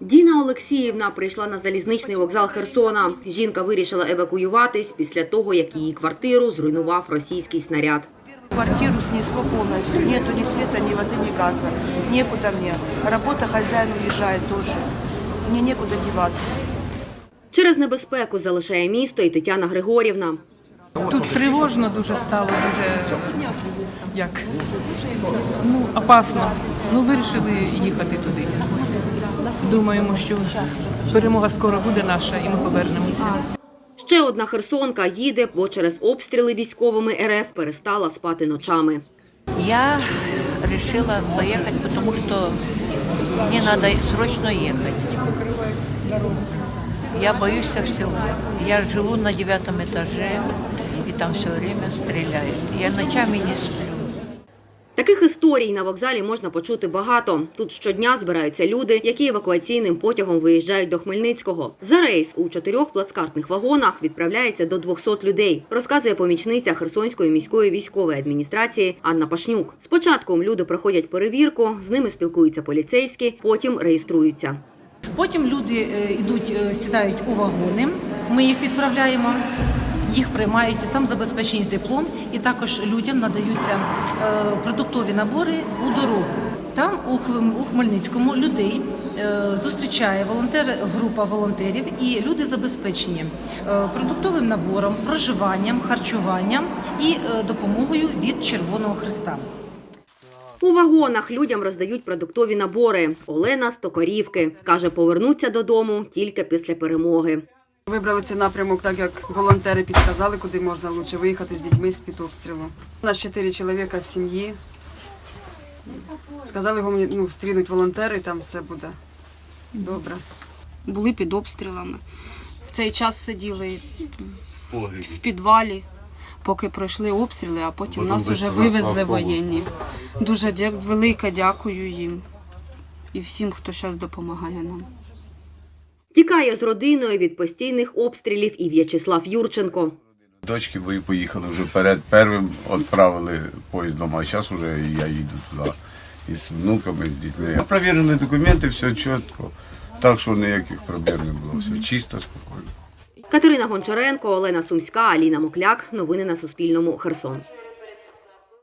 Діна Олексіївна прийшла на залізничний вокзал Херсона. Жінка вирішила евакуюватись після того, як її квартиру зруйнував російський снаряд. Квартиру снесло полностью. Нету ни света, ни воды, ни газа. Некуда мне. Работа, хозяин уезжает тоже. Мне некуда деваться. Через небезпеку залишає місто і Тетяна Григорівна. Тут тривожно дуже стало, дуже як ну, опасно. Ну, вирішили їхати туди. Думаємо, що перемога скоро буде наша і ми повернемося. Ще одна херсонка їде, бо через обстріли військовими РФ перестала спати ночами. Я решила поехать, потому что мне надо срочно ехать. Я боюсь всего. Я живу на девятом этаже, и там все время стреляют. Я ночами не сплю. Таких історій на вокзалі можна почути багато. Тут щодня збираються люди, які евакуаційним потягом виїжджають до Хмельницького. За рейс у чотирьох плацкартних вагонах відправляється до 200 людей, розказує помічниця Херсонської міської військової адміністрації Анна Пашнюк. Спочатку люди проходять перевірку, з ними спілкуються поліцейські, потім реєструються. Потім люди е, йдуть, е, сідають у вагони. Ми їх відправляємо. Їх приймають там забезпечені теплом, і також людям надаються е, продуктові набори у дорогу. Там у Хмельницькому людей е, зустрічає волонтер, група волонтерів, і люди забезпечені е, продуктовим набором, проживанням, харчуванням і допомогою від Червоного Христа. У вагонах людям роздають продуктові набори. Олена з Токарівки каже, повернуться додому тільки після перемоги. Вибрали цей напрямок, так як волонтери підказали, куди можна лучше виїхати з дітьми з-під обстрілу. У нас чотири чоловіка в сім'ї. Сказали, ну, стрінуть волонтери, там все буде добре. були під обстрілами. В цей час сиділи в підвалі, поки пройшли обстріли, а потім нас вже вивезли воєнні. Дуже дя- велике дякую їм і всім, хто зараз допомагає нам. Тікає з родиною від постійних обстрілів і В'ячеслав Юрченко. Дочки бої поїхали вже перед первим відправили поїздом, а зараз вже я їду туди із внуками, з дітьми. Провірені документи, все чітко. Так що ніяких проблем не було. Все чисто, спокійно. Катерина Гончаренко, Олена Сумська, Аліна Мокляк. Новини на Суспільному. Херсон.